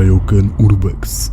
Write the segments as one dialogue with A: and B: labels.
A: Kaioken Urbex.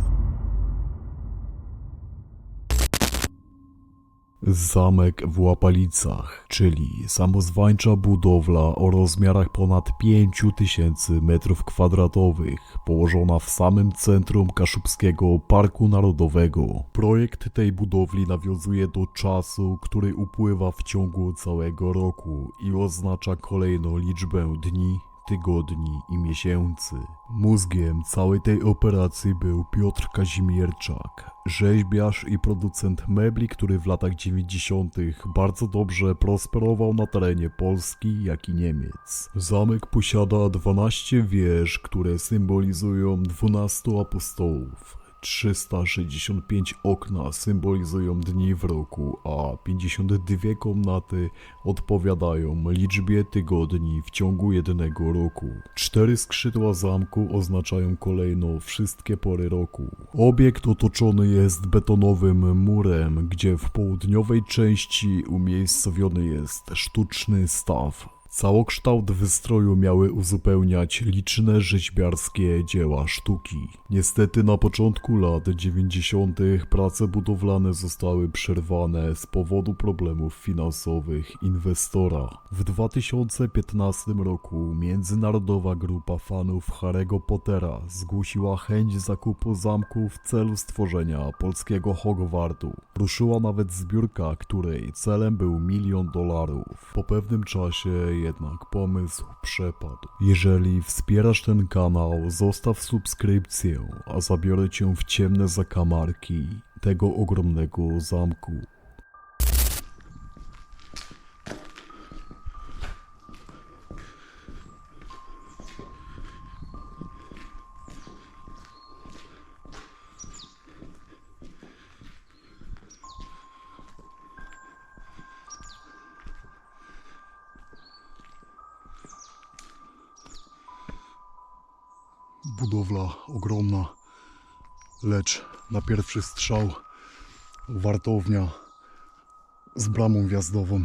A: Zamek w Łapalicach, czyli samozwańcza budowla o rozmiarach ponad 5000 m2, położona w samym centrum Kaszubskiego Parku Narodowego. Projekt tej budowli nawiązuje do czasu, który upływa w ciągu całego roku i oznacza kolejną liczbę dni, tygodni i miesięcy. Mózgiem całej tej operacji był Piotr Kazimierczak, rzeźbiarz i producent mebli, który w latach 90. bardzo dobrze prosperował na terenie Polski, jak i Niemiec. Zamek posiada 12 wież, które symbolizują 12 apostołów. 365 okna symbolizują dni w roku, a 52 komnaty odpowiadają liczbie tygodni w ciągu jednego roku. Cztery skrzydła zamku oznaczają kolejno wszystkie pory roku. Obiekt otoczony jest betonowym murem, gdzie w południowej części umiejscowiony jest sztuczny staw. Całokształt wystroju miały uzupełniać liczne rzeźbiarskie dzieła sztuki. Niestety na początku lat 90. prace budowlane zostały przerwane z powodu problemów finansowych inwestora. W 2015 roku międzynarodowa grupa fanów Harry'ego Pottera zgłosiła chęć zakupu zamku w celu stworzenia polskiego Hogwartu. Ruszyła nawet zbiórka, której celem był milion dolarów. Po pewnym czasie jednak pomysł przepadł. Jeżeli wspierasz ten kanał, zostaw subskrypcję, a zabiorę cię w ciemne zakamarki tego ogromnego zamku. Budowla ogromna, lecz na pierwszy strzał wartownia z bramą wjazdową.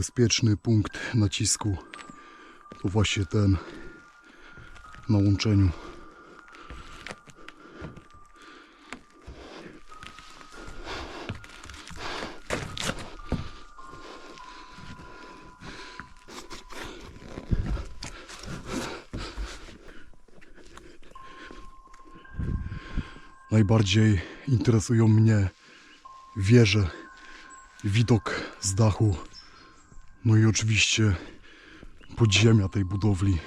A: bezpieczny punkt nacisku to właśnie ten na łączeniu.
B: Najbardziej interesują mnie wieże, widok z dachu no i oczywiście podziemia tej budowli.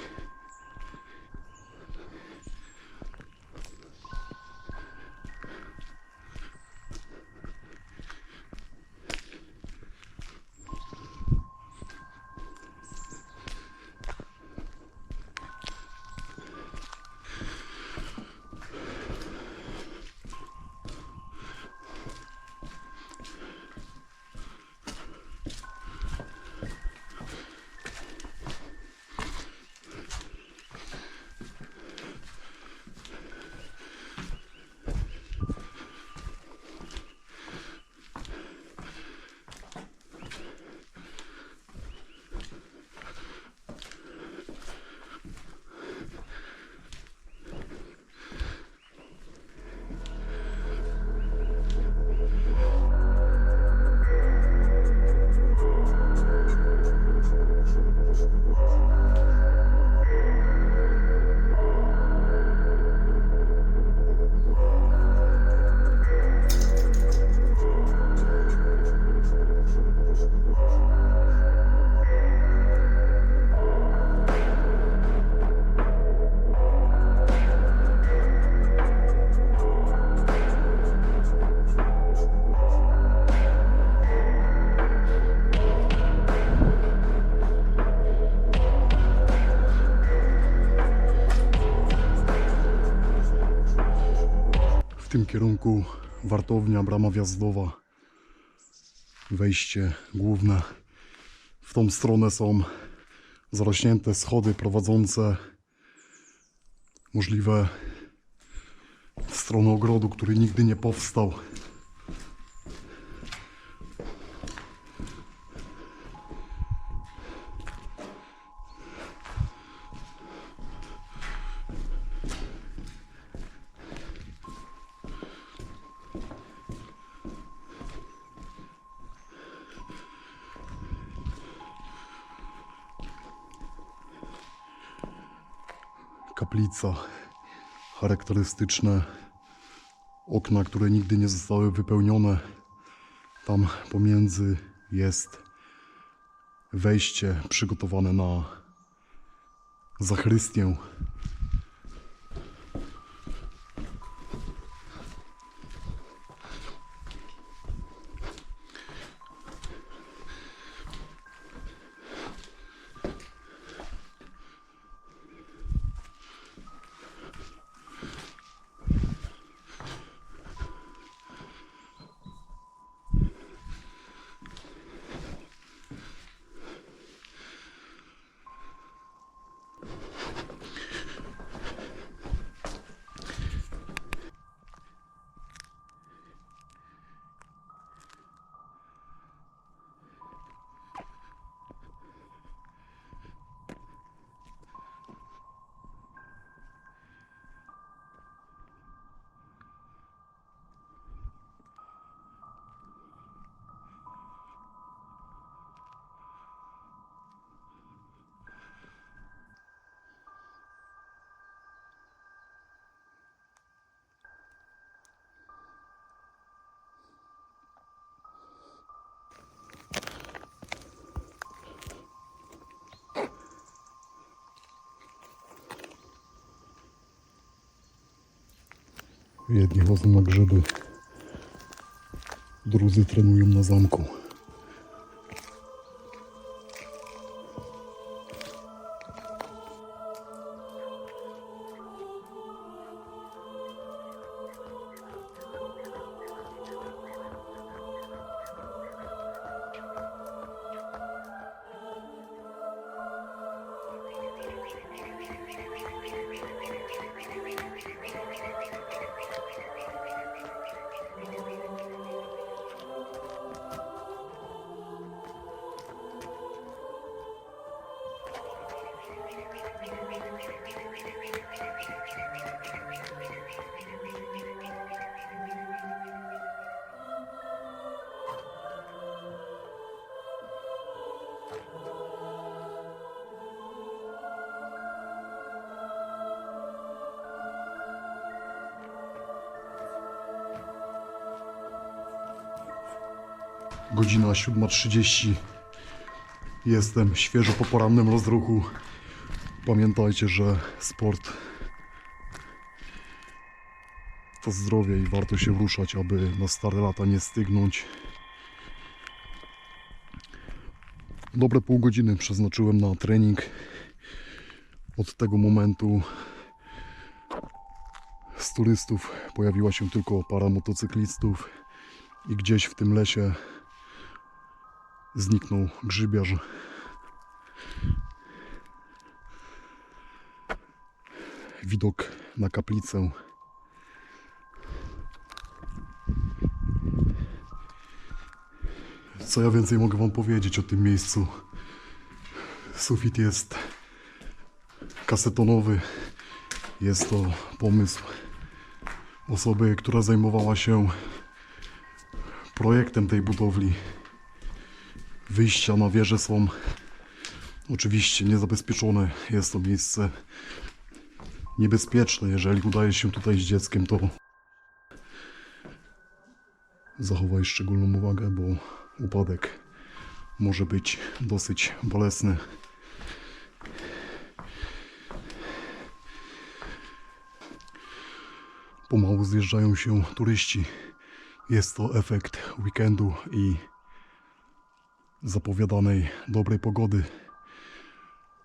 B: Wartownia, brama wjazdowa, wejście główne. W tą stronę są zarośnięte schody prowadzące możliwe w stronę ogrodu, który nigdy nie powstał. Kaplica, charakterystyczne okna, które nigdy nie zostały wypełnione. Tam pomiędzy jest wejście przygotowane na zachrystię. Я одні глазунок жиду. Друзі тренуємо на замку. Godzina 7.30. Jestem świeżo po porannym rozruchu. Pamiętajcie, że sport to zdrowie i warto się ruszać, aby na stare lata nie stygnąć. Dobre pół godziny przeznaczyłem na trening. Od tego momentu z turystów pojawiła się tylko para motocyklistów i gdzieś w tym lesie zniknął grzybiarz. Widok na kaplicę. Co ja więcej mogę Wam powiedzieć o tym miejscu? Sufit jest kasetonowy. Jest to pomysł osoby, która zajmowała się projektem tej budowli. Wyjścia na wieżę są oczywiście niezabezpieczone. Jest to miejsce niebezpieczne. Jeżeli udaje się tutaj z dzieckiem, to zachowaj szczególną uwagę, bo upadek może być dosyć bolesny. Pomału zjeżdżają się turyści. Jest to efekt weekendu i zapowiadanej dobrej pogody.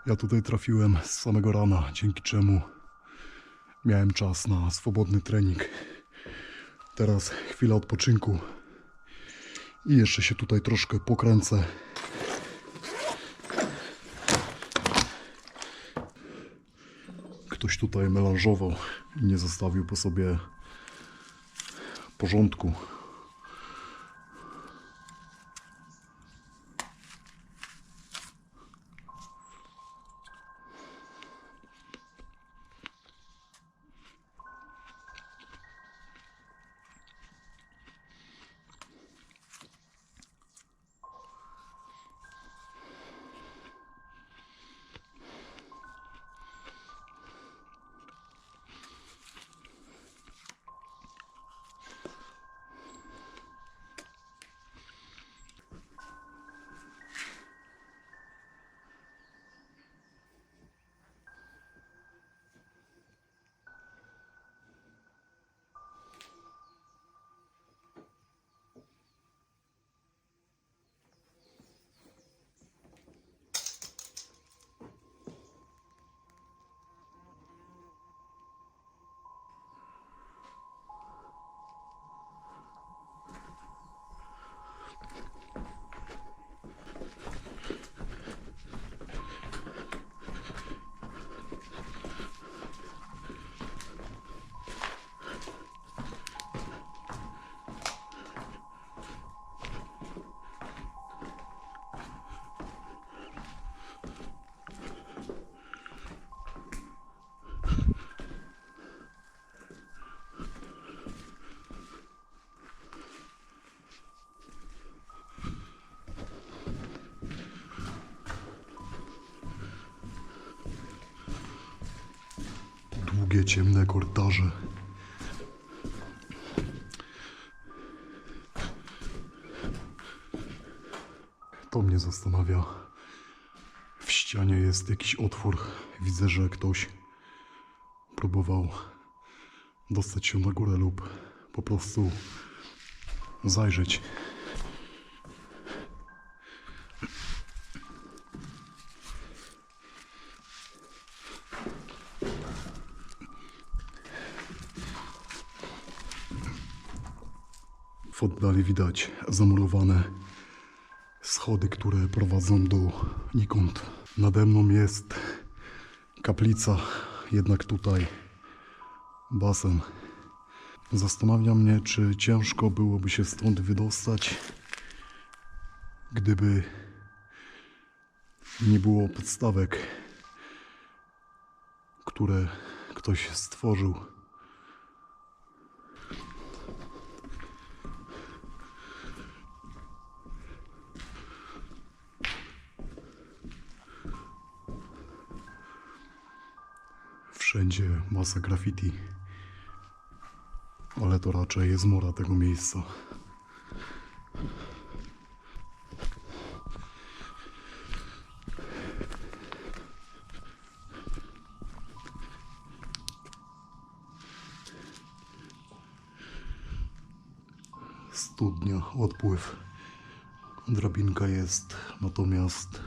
B: Ja tutaj trafiłem z samego rana, dzięki czemu miałem czas na swobodny trening. Teraz chwila odpoczynku i jeszcze się tutaj troszkę pokręcę. Ktoś tutaj melanżował i nie zostawił po sobie porządku. Długie, ciemne korytarze. To mnie zastanawia. W ścianie jest jakiś otwór. Widzę, że ktoś próbował dostać się na górę lub po prostu zajrzeć. W oddali widać zamurowane schody, które prowadzą do nikąd. Nade mną jest kaplica, jednak tutaj basen. Zastanawia mnie, czy ciężko byłoby się stąd wydostać, gdyby nie było podstawek, które ktoś stworzył. razie masa graffiti. Ale to raczej jest mura tego miejsca. studnia, odpływ. Drabinka jest, natomiast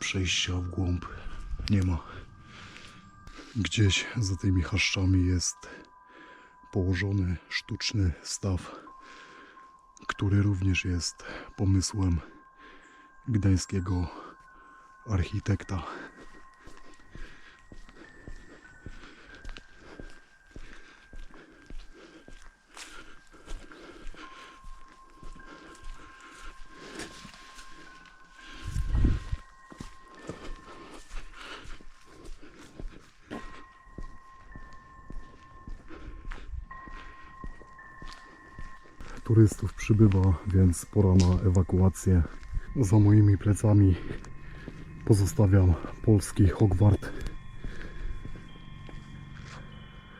B: przejścia w głąb nie ma. Gdzieś za tymi chaszczami jest położony sztuczny staw, który również jest pomysłem gdańskiego architekta. Turystów przybywa, więc pora na ewakuację. Za moimi plecami pozostawiam polski Hogwart.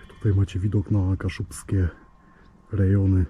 B: Tutaj macie widok na kaszubskie rejony.